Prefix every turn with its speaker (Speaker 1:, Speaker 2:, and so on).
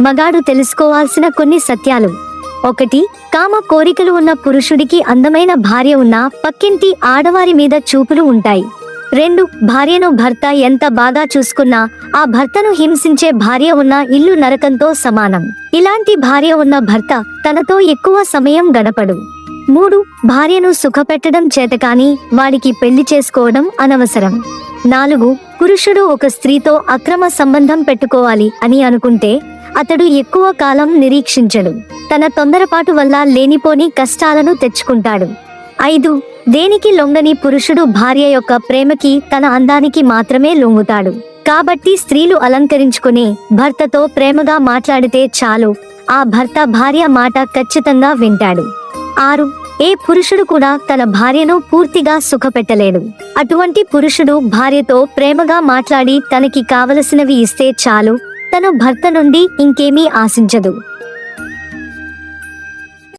Speaker 1: మగాడు తెలుసుకోవాల్సిన కొన్ని సత్యాలు. ఒకటి కామ కోరికలు ఉన్న పురుషుడికి అందమైన భార్య ఉన్నా పక్కింటి ఆడవారి మీద చూపులు ఉంటాయి. రెండు భార్యను భర్త ఎంత బాగా చూసుకున్నా ఆ భర్తను హింసించే భార్య ఉన్న ఇల్లు నరకంతో సమానం. ఇలాంటి భార్య ఉన్న భర్త తనతో ఎక్కువ సమయం గడపడు. మూడు భార్యను సుఖపెట్టడం చేతకాని వాడికి పెళ్ళి చేసుకోవడం అనవసరం. నాలుగు పురుషుడు ఒక స్త్రీతో అక్రమ సంబంధం పెట్టుకోవాలి అని అనుకుంటే అతడు ఎక్కువ కాలం నిరీక్షించడు. తన తొందరపాటు వల్ల లేనిపోని కష్టాలను తెచ్చుకుంటాడు. ఐదు దేనికి లొంగని పురుషుడు భార్య యొక్క ప్రేమకి తన అందానికి మాత్రమే లొంగుతాడు. కాబట్టి స్త్రీలు అలంకరించుకుని భర్తతో ప్రేమగా మాట్లాడితే చాలు. ఆ భర్త భార్య మాట ఖచ్చితంగా వింటాడు. ఆరు ఏ పురుషుడు కూడా తన భార్యను పూర్తిగా సుఖపెట్టలేడు. అటువంటి పురుషుడు భార్యతో ప్రేమగా మాట్లాడి తనకి కావలసినవి ఇస్తే చాలు. తను భర్త నుండి ఇంకేమీ ఆశించదు.